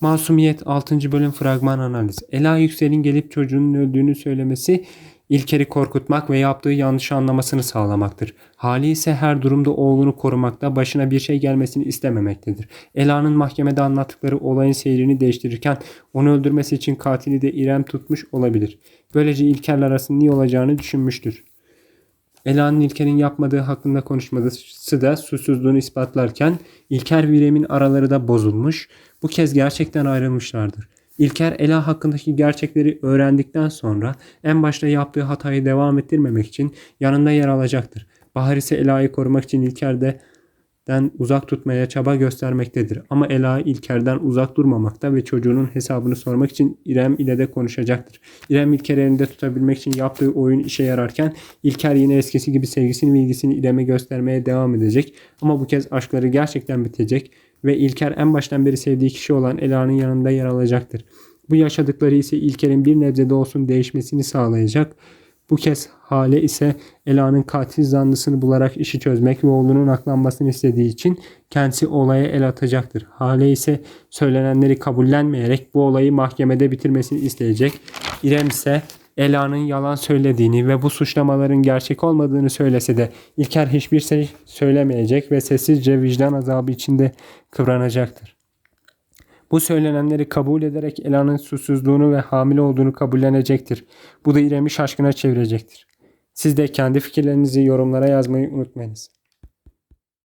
Masumiyet 6. bölüm fragman analiz. Ela Yüksel'in gelip çocuğunun öldüğünü söylemesi İlker'i korkutmak ve yaptığı yanlışı anlamasını sağlamaktır. Hali ise her durumda oğlunu korumakta, başına bir şey gelmesini istememektedir. Ela'nın mahkemede anlattıkları olayın seyrini değiştirirken onu öldürmesi için katili de İrem tutmuş olabilir. Böylece İlker'le arasının iyi olacağını düşünmüştür. Ela'nın İlker'in yapmadığı hakkında konuşması da suçsuzluğunu ispatlarken İlker ve İrem'in araları da bozulmuş. Bu kez gerçekten ayrılmışlardır. İlker Ela hakkındaki gerçekleri öğrendikten sonra en başta yaptığı hatayı devam ettirmemek için yanında yer alacaktır. Bahar ise Ela'yı korumak için İlker'de den uzak tutmaya çaba göstermektedir. Ama Ela İlker'den uzak durmamakta ve çocuğunun hesabını sormak için İrem ile de konuşacaktır. İrem İlker'i elinde tutabilmek için yaptığı oyun işe yararken İlker yine eskisi gibi sevgisini ve ilgisini İrem'e göstermeye devam edecek. Ama bu kez aşkları gerçekten bitecek ve İlker en baştan beri sevdiği kişi olan Ela'nın yanında yer alacaktır. Bu yaşadıkları ise İlker'in bir nebze de olsun değişmesini sağlayacak. Bu kez Hale ise Ela'nın katil zanlısını bularak işi çözmek ve oğlunun aklanmasını istediği için kendisi olaya el atacaktır. Hale ise söylenenleri kabullenmeyerek bu olayı mahkemede bitirmesini isteyecek. İrem ise Ela'nın yalan söylediğini ve bu suçlamaların gerçek olmadığını söylese de İlker hiçbir şey söylemeyecek ve sessizce vicdan azabı içinde kıvranacaktır. Bu söylenenleri kabul ederek Ela'nın suçsuzluğunu ve hamile olduğunu kabullenecektir. Bu da İrem'i şaşkına çevirecektir. Siz de kendi fikirlerinizi yorumlara yazmayı unutmayınız.